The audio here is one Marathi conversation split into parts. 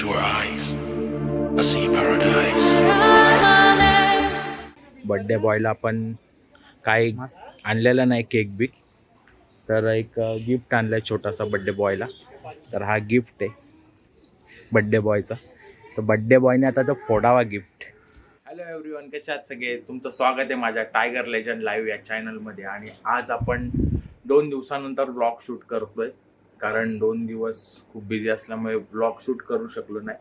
into her eyes, I see paradise. Birthday बॉयला आपण काही आणलेलं नाही केक बिक तर एक गिफ्ट आणलं आहे छोटासा बड्डे बॉयला तर हा गिफ्ट आहे. बड्डे बॉयचा तर बड्डे बॉयने आता तो फोडावा गिफ्ट हॅलो एव्हरीवन कसे आहात सगळे? तुमचं स्वागत आहे माझ्या टायगर लेजंड लाईव्ह या चॅनलमध्ये आणि आज आपण दोन दिवसानंतर ब्लॉग शूट करतोय. कारण दोन दिवस खूप बिझी असल्यामुळे ब्लॉग शूट करू शकलो नाही.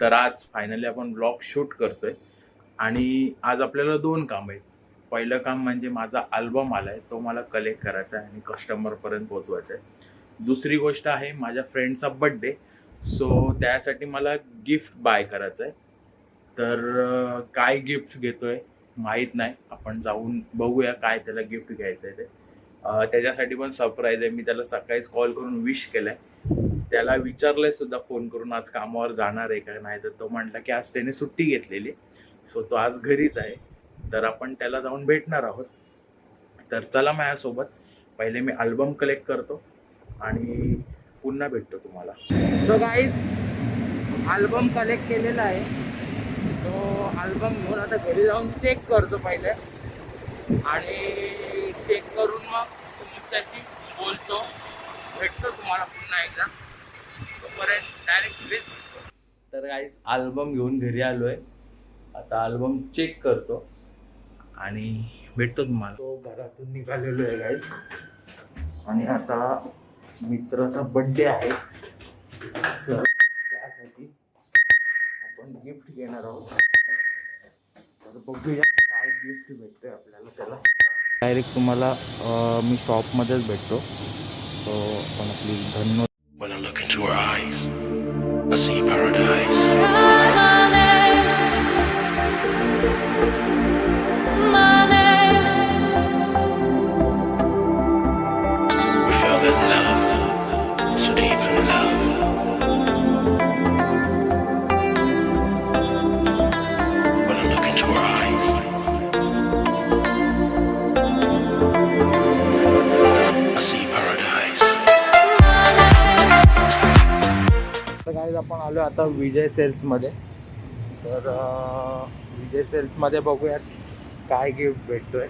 तर आज फायनली आपण ब्लॉग शूट करतोय. आणि आज आपल्याला दोन काम आहेत. पहिलं काम म्हणजे माझा अल्बम आला आहे तो मला कलेक्ट करायचा आहे आणि कस्टमरपर्यंत पोचवायचा आहे. दुसरी गोष्ट आहे माझ्या फ्रेंडचा बड्डे सो त्यासाठी मला गिफ्ट बाय करायचं आहे. तर काय गिफ्ट घेतोय माहीत नाही. आपण जाऊन बघूया काय त्याला गिफ्ट घ्यायचं आहे ते. त्याच्यासाठी पण सरप्राईज आहे. मी त्याला सकाळीच कॉल करून विश केलाय. त्याला विचारलंय सुद्धा फोन करून आज कामावर जाणार आहे का नाही? तर तो म्हटला की आज त्याने सुट्टी घेतलेली सो तो आज घरीच आहे. तर आपण त्याला जाऊन भेटणार आहोत. तर चला माझ्यासोबत. पहिले मी अल्बम कलेक्ट करतो आणि पुन्हा भेटतो तुम्हाला. तो गाईज अल्बम कलेक्ट केलेला आहे. तो अल्बम घेऊन आता घरी जाऊन चेक करतो पहिले. आणि चेक करून मग तुमच्याशी बोलतो. भेटतो तुम्हाला पुन्हा एकदा. तोपर्यंत डायरेक्ट भेटतो तर गाईज अल्बम घेऊन घरी आलोय. आता अल्बम चेक करतो. आणि भेटतो तुम्हाला. तो घरातून निघालेलो आहे गाईज आणि आता मित्राचा बड्डे आहे. तर त्यासाठी आपण गिफ्ट घेणार आहोत. तर बघूया काय गिफ्ट भेटतंय आपल्याला त्याला. डायरेक्ट तुम्हाला मी शॉपमध्येच भेटतो. तो आपण आपली धन्य तर आपण आलो आता विजय सेल्समध्ये तर विजय सेल्समध्ये बघूयात काय गिफ्ट भेटतोय.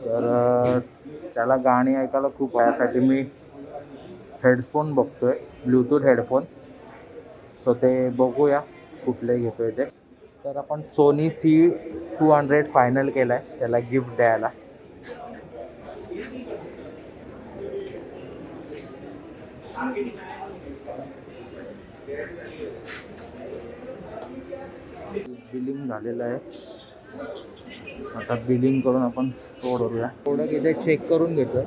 तर त्याला गाणी ऐकायला खूप यासाठी मी हेडफोन बघतोय ब्लूटूथ हेडफोन सो ते बघूया कुठले घेतोय ते. तर आपण Sony C two hundred final केला आहे त्याला गिफ्ट द्यायला. बिलिंग झालेलं आहे. आता बिलिंग करून आपण सोडवूया प्रोडक्ट इथे चेक करून घेतो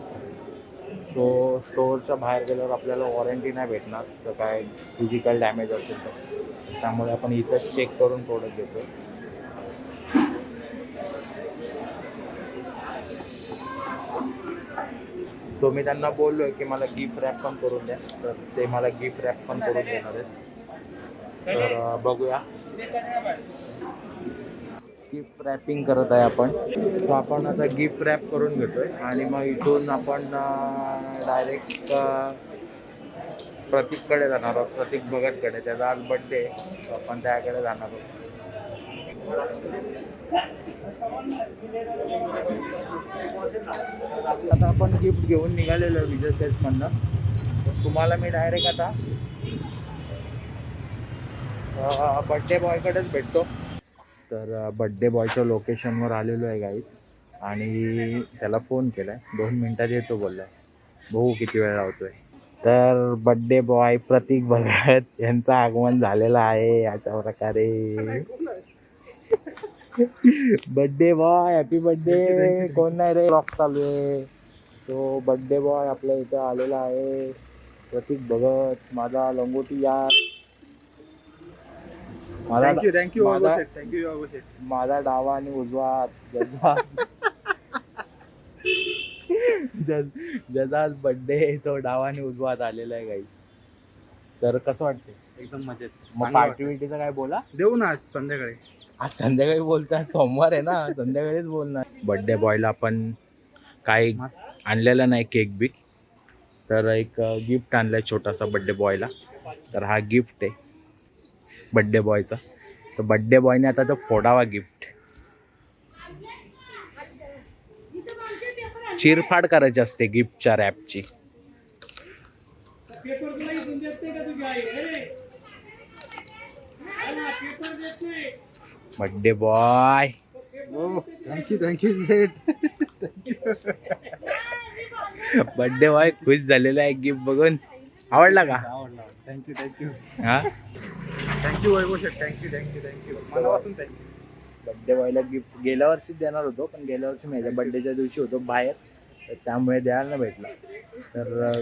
सो स्टोअरच्या बाहेर गेल्यावर आपल्याला वॉरंटी नाही भेटणार. तर काय फिजिकल डॅमेज असेल तर. त्यामुळे आपण इथंच चेक करून प्रोडक्ट घेतो सो मी त्यांना बोललोय की मला गिफ्ट रॅप पण करून द्या. तर ते मला गिफ्ट रॅप पण करून देणार आहेत. तर बघूया. गिफ्ट रॅपिंग करत आहे आपण. तर आपण आता गिफ्ट रॅप करून घेतोय. आणि मग इथून आपण डायरेक्ट प्रतीककडे जाणार आहोत. प्रतीक भगतकडे. त्याचा आज बड्डे आपण त्याकडे जाणार आहोत. आता आपण गिफ्ट घेऊन निघालेलो विजय सेल्समधनं तुम्हाला मी डायरेक्ट आता बड्डे बॉयकडेच भेटतो. तर बड्डे बॉयच्या लोकेशनवर आलेलो आहे गाईज आणि त्याला फोन केला आहे दोन मिनटात येतो बोलला बघू किती वेळ लावतोय. तर बड्डे बॉय प्रतीक भगत यांचं आगमन झालेलं आहे अशा प्रकारे. बड्डे बॉय हॅपी बड्डे कोण नाही रे रॉक चालू आहे. तो बड्डे बॉय आपल्या इथं आलेला आहे. प्रतीक भगत माझा लंगोटी यार. माझा थँक्यू थँक्यू माझा थँक्यू माझा डावा आणि उजवा ज्याचा आज बर्थडे तो डावा आणि उजवा हात आलेला आहे गाईच तर कसं वाटते एकदम मजेत. मग पार्टी काय बोला. देऊ ना आज संध्याकाळी. आज संध्याकाळी बोलतात सोमवार आहे ना. संध्याकाळीच बोलणार. बर्थडे बॉयला आपण काही मस्त. आणलेलं नाही केक बिक तर एक गिफ्ट आणलंय छोटासा बर्थडे बॉयला तर हा गिफ्ट आहे. बड्डे बॉयचा. तर बड्डे बॉयने आता तो फोडावा गिफ्ट. चिरफाड करायची असते गिफ्टच्या रॅपची. Birthday boy. Thank you thank you set birthday boy खुश झालेला आहे गिफ्ट बघून. आवडला का? आवडला. थँक्यू थँक्यू हा? Thank you Vaibhav Shet thank you thank you thank you मनापासून थँक्यू बड्डे बॉयला गिफ्ट गेल्या वर्षी देणार होतो पण गेल्या वर्षी माझ्या बड्डेच्या दिवशी होतो बाहेर. तर त्यामुळे द्यायला नाही भेटला. तर अं,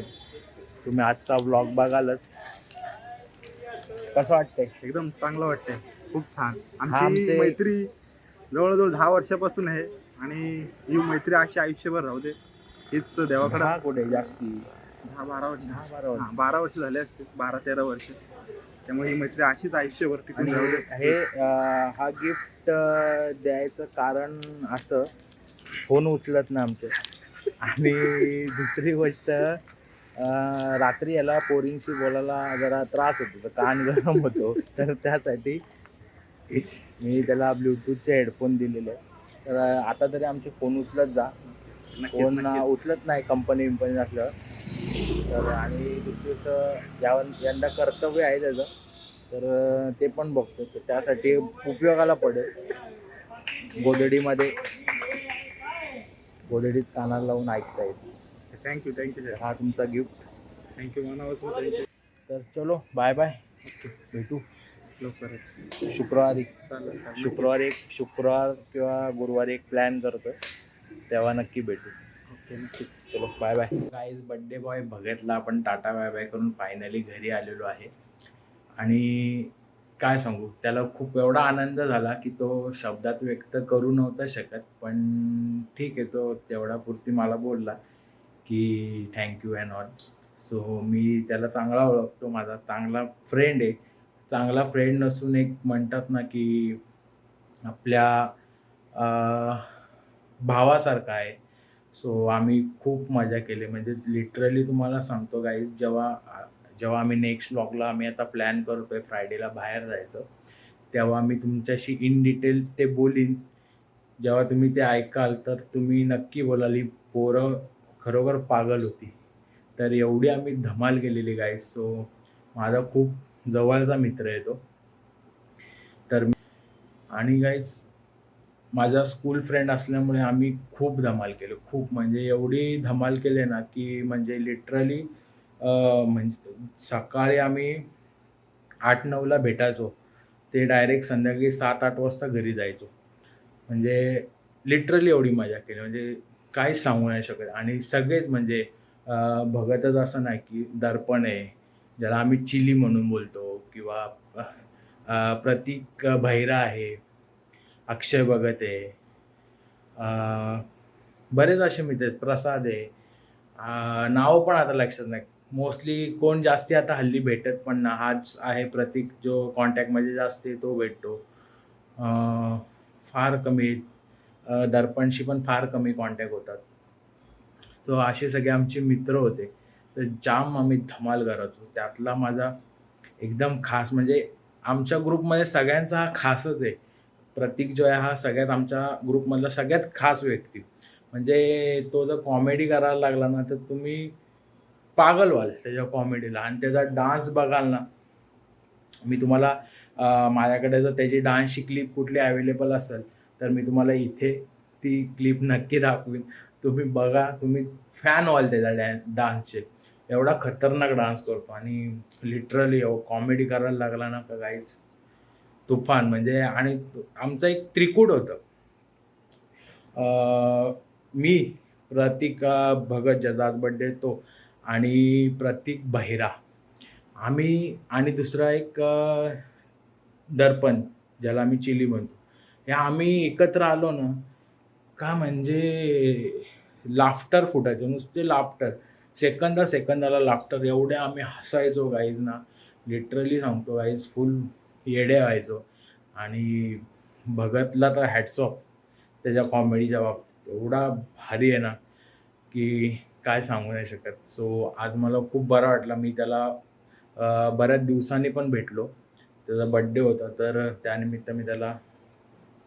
तुम्ही आजचा ब्लॉग बघालच. कसं वाटतंय? एकदम चांगलं वाटतंय. खूप छान. हा, आमची आमचे- मैत्री जवळजवळ दहा वर्षापासून आहे आणि ही मैत्री अशी आयुष्यभर राहू दे. हीच देवाकडे हा कुठे? जास्ती. दहा बारा वर्ष. दहा बारा वर्ष. हा, बारा वर्ष झाले असते. बारा तेरा वर्ष. त्यामुळे ही मैत्री अशीच आयुष्यभर टिकून आणि राहू दे. हे अं, हा गिफ्ट द्यायचं कारण असं फोन उचलत ना आमचे. आणि दुसरी गोष्ट अं, रात्री याला पोरींशी बोलायला जरा त्रास होतो. तर कान गरम होतो. तर त्यासाठी मी त्याला ब्लूटूथचे हेडफोन दिलेले. आहेत. तर आता तरी आमचे फोन उचलत जा. नक्कीच, फोन नक्कीच. उचलत नाही कंपनी विंपनी असलं तर आणि दुसरी यावर यंदा कर्तव्य आहे त्याचं तर ते पण बघतो. तर त्यासाठी उपयोगाला पडेल. गोदडीमध्ये गोदडीत कानाला लावून ऐकता येईल. थँक्यू थँक्यू सर हा तुमचा गिफ्ट थँक्यू मनापासून थँक्यू तर चलो बाय बाय भेटू. लवकरच. शुक्रवारी. शुक्रवारी एक शुक्रवार किंवा गुरुवारी एक प्लॅन करतोय. तेव्हा नक्की भेटू. ओके नक्कीच. चलो bye bye guys birthday boy भगतला आपण टाटा बाय बाय करून फायनली घरी आलेलो आहे. आणि काय सांगू त्याला खूप एवढा आनंद झाला की तो शब्दात व्यक्त करू नव्हता शकत पण ठीक आहे तो तेवढा पुरती मला बोलला की thank you and all so मी त्याला चांगला ओळखतो माझा चांगला फ्रेंड आहे. चांगला फ्रेंड नसून एक म्हणतात ना की आपल्या भावासारखा आहे. सो आम्ही खूप मजा केली. म्हणजे लिटरली तुम्हाला सांगतो गाईज जेव्हा जेव्हा आम्ही नेक्स्ट ब्लॉगला आम्ही आता प्लॅन करतोय फ्रायडेला बाहेर जायचं तेव्हा मी तुमच्याशी इन डिटेल ते बोलीन. जेव्हा तुम्ही ते ऐकाल तर तुम्ही नक्की बोलाल ही पोरं खरोखर पागल होती. तर एवढी आम्ही धमाल केलेली गाईज सो माझा खूप जवळचा मित्र आहे तो. तर आणि गाईज माझा स्कूल फ्रेंड असल्यामुळे आम्ही खूप धमाल केलो. खूप म्हणजे एवढी धमाल केली ना की म्हणजे लिटरली म्हणजे सकाळी आम्ही आठ नऊला भेटायचो. ते डायरेक्ट संध्याकाळी सात आठ वाजता घरी जायचो. म्हणजे लिटरली एवढी मजा केली. म्हणजे काहीच सांगू नाही शकत. आणि सगळेच म्हणजे बघतच भगतच असं नाही की दर्पण आहे. ज्याला आम्ही चिली म्हणून बोलतो किंवा प्रतीक भैरा आहे. अक्षय भगत आहे. बरेच असे मित्र आहेत प्रसाद आहे. नावं पण आता लक्षात नाही. मोस्टली कोण जास्ती आता हल्ली भेटत पण ना हाच आहे प्रतीक जो कॉन्टॅक्टमध्ये जास्त तो भेटतो. फार कमी दर्पणशी पण फार कमी कॉन्टॅक्ट होतात. सो असे सगळे आमचे मित्र होते. तर जाम आम्ही धमाल करायचो. त्यातला माझा एकदम खास म्हणजे आमच्या ग्रुपमध्ये सगळ्यांचा हा खासच आहे. प्रतीक जो आहे हा सगळ्यात आमच्या ग्रुपमधला सगळ्यात खास व्यक्ती. म्हणजे तो जर कॉमेडी करायला लागला ना तर तुम्ही पागल व्हाल त्याच्या कॉमेडीला आणि त्याचा डान्स बघाल ना. मी तुम्हाला माझ्याकडे जर त्याची डान्सची क्लिप कुठली अवेलेबल असेल तर मी तुम्हाला इथे ती क्लिप नक्की दाखवीन. तुम्ही बघा तुम्ही फॅन व्हाल त्याचा डॅ डान्सचे. एवढा खतरनाक डान्स करतो आणि लिटरली कॉमेडी करायला लागला ना का काहीच. तुफान म्हणजे आणि आमचं एक त्रिकूट होतं. मी प्रतीक भगत जजाज बड्डे तो आणि प्रतीक बहिरा. आम्ही आणि दुसरा एक दर्पण ज्याला आम्ही चिली म्हणतो. हे आम्ही एकत्र आलो ना का म्हणजे लाफ्टर फुटायचं नुसते लाफ्टर सेकंदा सेकंदाला लाफ्टर एवढे आम्ही हसायचो गाईज ना. लिटरली सांगतो गाईज फुल येडे व्हायचो. आणि भगतला तर हॅटसॉप त्याच्या कॉमेडीच्या बाबतीत. एवढा भारी आहे ना की काय सांगू नाही शकत. सो आज मला खूप बरं वाटलं. मी त्याला बऱ्याच दिवसांनी पण भेटलो. त्याचा बड्डे होता. तर त्यानिमित्त मी त्याला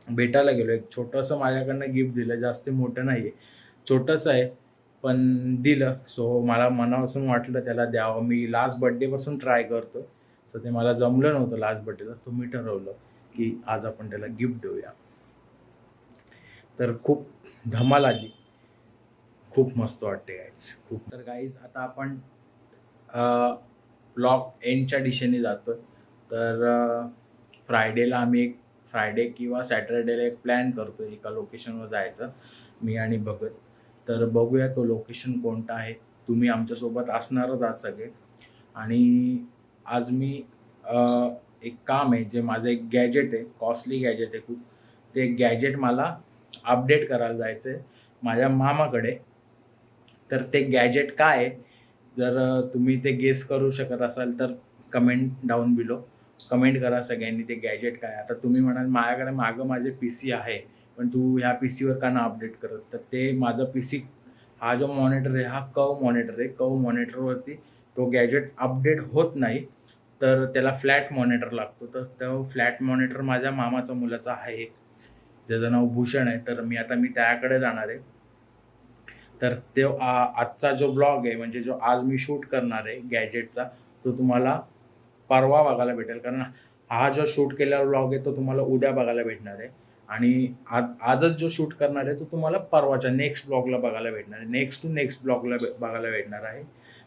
भेटायला गेलो. एक छोटंसं माझ्याकडनं गिफ्ट दिलं. जास्त मोठं नाही आहे छोटंसं आहे पण दिलं. सो मला मनापासून वाटलं त्याला द्यावं. मी लास्ट बड्डेपासून ट्राय करतो सो ते मला जमलं नव्हतं लास्ट बर्थडेला सो मी ठरवलं की आज आपण त्याला गिफ्ट देऊया. तर खूप धमाल आली. खूप मस्त वाटते गाईज खूप. तर गाईज आता आपण ब्लॉग एंडच्या दिशेने जातो तर फ्रायडेला आम्ही एक फ्रायडे किंवा सॅटरडेला एक प्लॅन करतो एका लोकेशनवर जायचं मी आणि भगत. तर बघूया तो लोकेशन कोणता आहे. तुम्ही आमच्यासोबत असणारच आहात सगळे. आणि आज मी एक काम आहे जे माझं एक गॅजेट आहे कॉस्टली गॅजेट आहे खूप. ते गॅजेट मला अपडेट करायला जायचं आहे माझ्या मामाकडे. तर ते गॅजेट काय आहे? जर तुम्ही ते गेस करू शकत असाल तर कमेंट डाऊन बिलो कमेंट करा सगळ्यांनी ते गॅजेट काय आता तुम्ही म्हणाल माझ्याकडे मागं माझे पी सी आहे पण तू ह्या पी सीवर का ना अपडेट करत? तर ते माझं पी सी हा जो मॉनिटर आहे हा कव मॉनिटर आहे. कव मॉनिटरवरती तो गॅजेट अपडेट होत नाही. तर त्याला फ्लॅट मॉनिटर लागतो. तर तो फ्लॅट मॉनिटर माझ्या मामाचा मुलाचा आहे ज्याचं नाव भूषण आहे. तर मी आता मी त्याकडे जाणार आहे. तर ते आ- आजचा जो ब्लॉग आहे म्हणजे जो आज मी शूट करणार आहे गॅजेटचा तो तुम्हाला परवा बघायला भेटेल. कारण हा जो शूट केलेला ब्लॉग आहे तो तुम्हाला उद्या बघायला भेटणार आहे. आणि आज आजच जो शूट करणार आहे तो तुम्हाला परवाच्या नेक्स्ट ब्लॉगला बघायला भेटणार आहे. नेक्स्ट टू नेक्स्ट ब्लॉगला बघायला भेटणार आहे.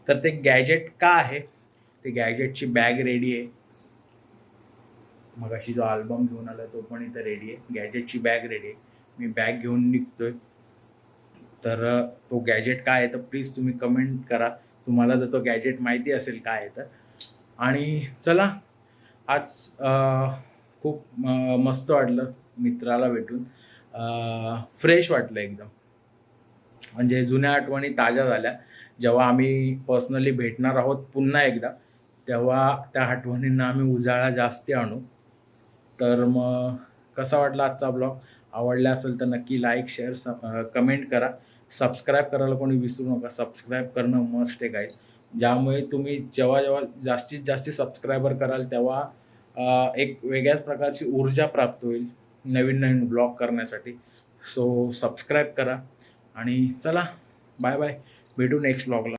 तर ते गॅजेट का आहे? ते गॅजेटची बॅग रेडी आहे. मग अशी जो अल्बम घेऊन आला तो पण इथं रेडी आहे. गॅजेटची बॅग रेडी आहे. मी बॅग घेऊन निघतोय. तर तो गॅजेट काय आहे तर प्लीज तुम्ही कमेंट करा. तुम्हाला जर तो गॅजेट माहिती असेल काय आहे तर. आणि चला आज खूप मस्त वाटलं मित्राला भेटून. फ्रेश वाटलं एकदम. म्हणजे जुन्या आठवणी ताज्या झाल्या. जेव्हा आम्ही पर्सनली भेटणार आहोत पुन्हा एकदा. तेव्हा त्या आठवणींना आम्ही उजाळा जास्ती आणू. तर मग कसा वाटला आजचा ब्लॉग? आवडला असेल तर नक्की लाईक शेअर कमेंट करा. सबस्क्राईब करायला कोणी विसरू नका. सबस्क्राईब करणं मस्ट आहे गाईज ज्यामुळे तुम्ही जेव्हा जेव्हा जास्तीत जास्त सबस्क्रायबर कराल तेव्हा एक वेगळ्याच प्रकारची ऊर्जा प्राप्त होईल नवीन नवीन ब्लॉग करण्यासाठी. सो सबस्क्राईब करा. आणि चला बाय बाय भेटू नेक्स्ट ब्लॉगला